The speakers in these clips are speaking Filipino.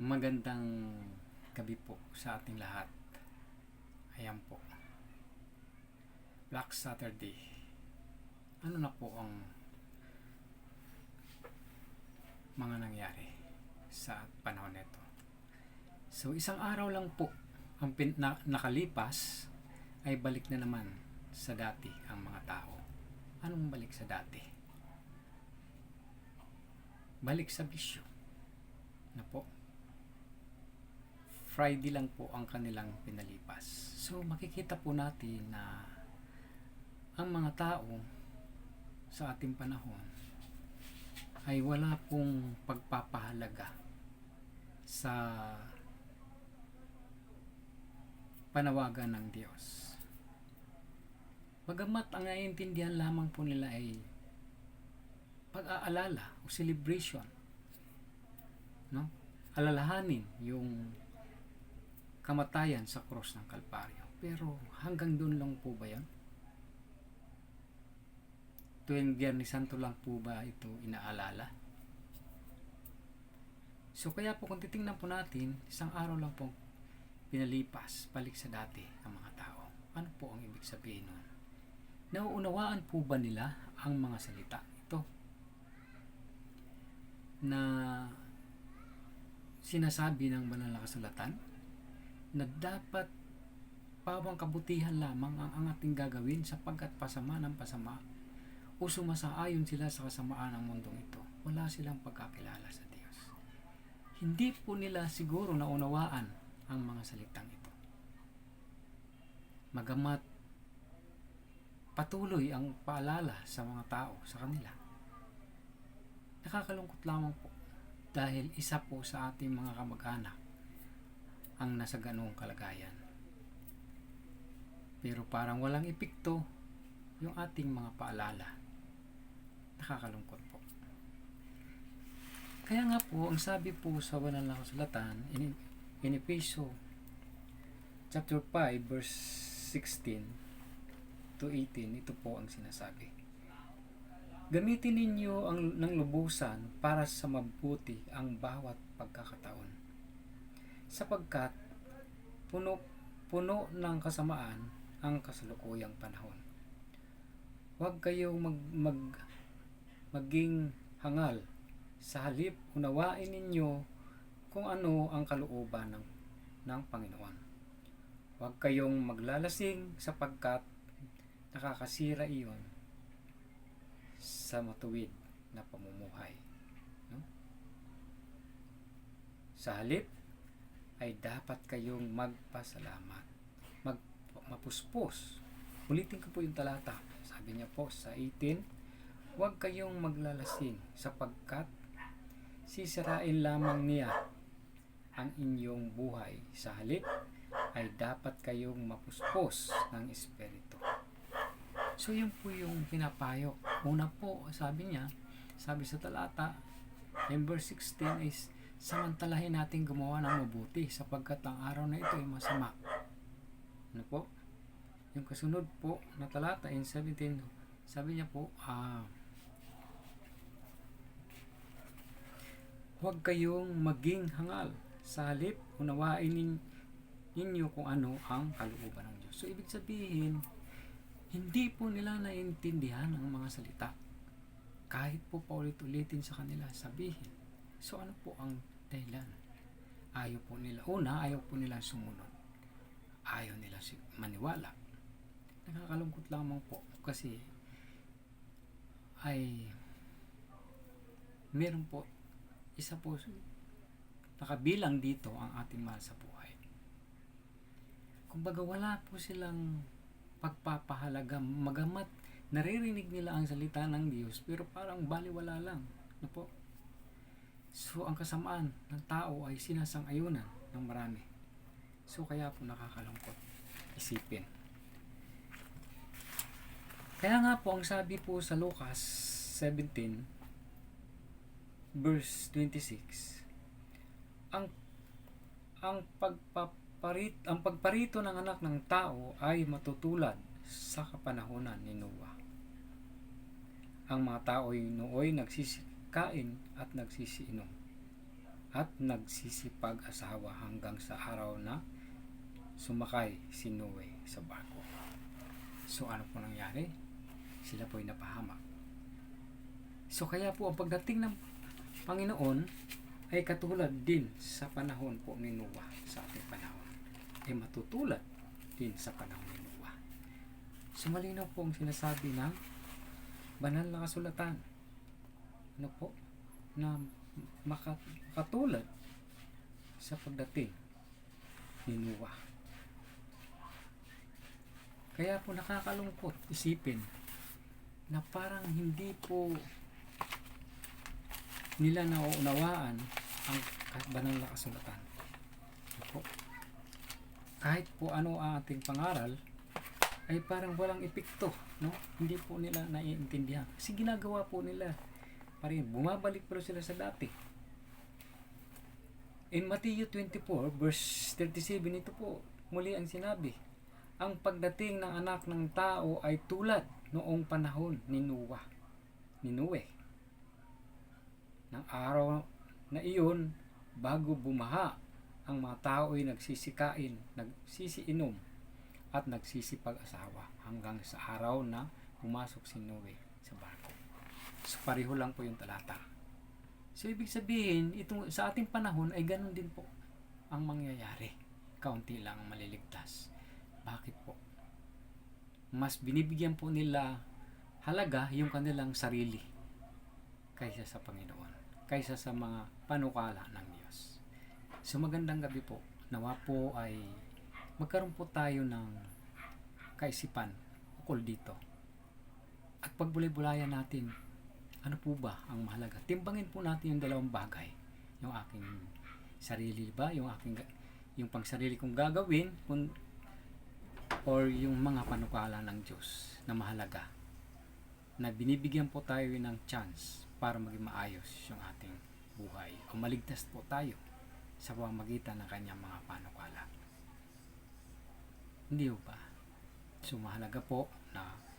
Magandang gabi po sa ating lahat. Ayan po. Black Saturday. Ano na po ang mga nangyari sa panahon nito? So, isang araw lang po ang pin- na- nakalipas ay balik na naman sa dati ang mga tao. Anong balik sa dati? Balik sa bisyo. Na po. Friday lang po ang kanilang pinalipas. So makikita po natin na ang mga tao sa ating panahon ay wala pong pagpapahalaga sa panawagan ng Diyos. Bagamat ang naiintindihan lamang po nila ay pag-aalala o celebration. No? Alalahanin yung kamatayan sa cross ng Kalbaryo. Pero hanggang doon lang po ba yan? Tuwing Biyernes Santo lang po ba ito inaalala? So kaya po kung titingnan po natin, isang araw lang po pinalipas, balik sa dati ang mga tao. Ano po ang ibig sabihin nun? Nauunawaan po ba nila ang mga salita ito? Na sinasabi ng banal na kasulatan na dapat pawang kabutihan lamang ang, ang ating gagawin sapagkat pasama ng pasama o sumasaayon sila sa kasamaan ng mundong ito. Wala silang pagkakilala sa Diyos. Hindi po nila siguro naunawaan ang mga salitang ito. Magamat patuloy ang paalala sa mga tao sa kanila. Nakakalungkot lamang po dahil isa po sa ating mga kamag-anak ang nasa ganoong kalagayan. Pero parang walang epekto yung ating mga paalala. Nakakalungkot po. Kaya nga po, ang sabi po sa banal na kasulatan, in, in Efeso chapter 5 verse 16 to 18, ito po ang sinasabi. Gamitin ninyo ang ng lubusan para sa mabuti ang bawat pagkakataon. Sapagkat puno puno ng kasamaan ang kasalukuyang panahon. Huwag kayong mag, mag maging hangal sa halip unawain ninyo kung ano ang kalooban ng, ng Panginoon. Huwag kayong maglalasing sapagkat nakakasira iyon sa matuwid na pamumuhay. No? Sa halip, ay dapat kayong magpasalamat. Mag, mapuspos. Ulitin ko po yung talata. Sabi niya po sa 18, Huwag kayong maglalasing sapagkat sisirain lamang niya ang inyong buhay. Sa halip, ay dapat kayong mapuspos ng Espiritu. So, yun po yung pinapayo. Una po, sabi niya, sabi sa talata, number 16 is, samantalahin natin gumawa ng mabuti sapagkat ang araw na ito ay masama. Ano po? Yung kasunod po na talata in 17, sabi niya po, ah, huwag kayong maging hangal. Sa halip, unawain nin- ninyo kung ano ang kalooban ng Diyos. So, ibig sabihin, hindi po nila naiintindihan ang mga salita. Kahit po paulit-ulitin sa kanila, sabihin. So, ano po ang dahilan? Ayaw po nila. Una, ayaw po nila sumunod. Ayaw nila si- maniwala. Nakakalungkot lamang po kasi ay meron po isa po nakabilang dito ang ating mahal sa buhay. Kumbaga wala po silang pagpapahalaga magamat naririnig nila ang salita ng Diyos pero parang baliwala lang. Ano po? So ang kasamaan ng tao ay sinasang-ayunan ng marami. So kaya po nakakalungkot isipin. Kaya nga po ang sabi po sa Lucas 17 verse 26 ang ang pagpaparit ang pagparito ng anak ng tao ay matutulad sa kapanahonan ni Noah. Ang mga tao ay nooy nagsisikain at nagsisiinom. at nagsisipag-asawa hanggang sa araw na sumakay si Noe sa barko. So ano po nangyari? Sila po ay napahamak. So kaya po ang pagdating ng Panginoon ay katulad din sa panahon po ni Noah sa ating panahon. Ay matutulad din sa panahon ni Noah. So malinaw po ang sinasabi ng banal na kasulatan. Na maka- makatulad sa pagdating ni Noah. Kaya po nakakalungkot isipin na parang hindi po nila nauunawaan ang banal na kasulatan. Po? Kahit po ano ang ating pangaral, ay parang walang epekto, no? Hindi po nila naiintindihan. Kasi ginagawa po nila. Parang bumabalik po sila sa dati. In Matthew 24, verse 37, ito po muli ang sinabi. Ang pagdating ng anak ng tao ay tulad noong panahon ni Noah, ni Noe. Ng araw na iyon, bago bumaha, ang mga tao ay nagsisikain, nagsisiinom, at nagsisipag-asawa hanggang sa araw na pumasok si Noe sa barko. So pareho lang po yung talata. So ibig sabihin, itong, sa ating panahon ay ganun din po ang mangyayari. Kaunti lang ang maliligtas. Bakit po? Mas binibigyan po nila halaga yung kanilang sarili kaysa sa Panginoon, kaysa sa mga panukala ng Diyos. So magandang gabi po. Nawa po ay magkaroon po tayo ng kaisipan ukol dito. At pagbulay-bulayan natin, ano po ba ang mahalaga? Timbangin po natin yung dalawang bagay. Yung aking sarili ba? Yung aking yung pangsarili kong gagawin kung, or yung mga panukala ng Diyos na mahalaga na binibigyan po tayo ng chance para maging maayos yung ating buhay o maligtas po tayo sa pamamagitan ng kanyang mga panukala. Hindi ba? So mahalaga po na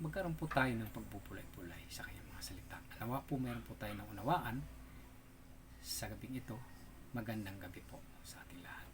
magkaroon po tayo ng pagbubulay-bulay sa kanyang mga salita. Nawa po meron po tayo ng unawaan sa gabing ito. Magandang gabi po sa ating lahat.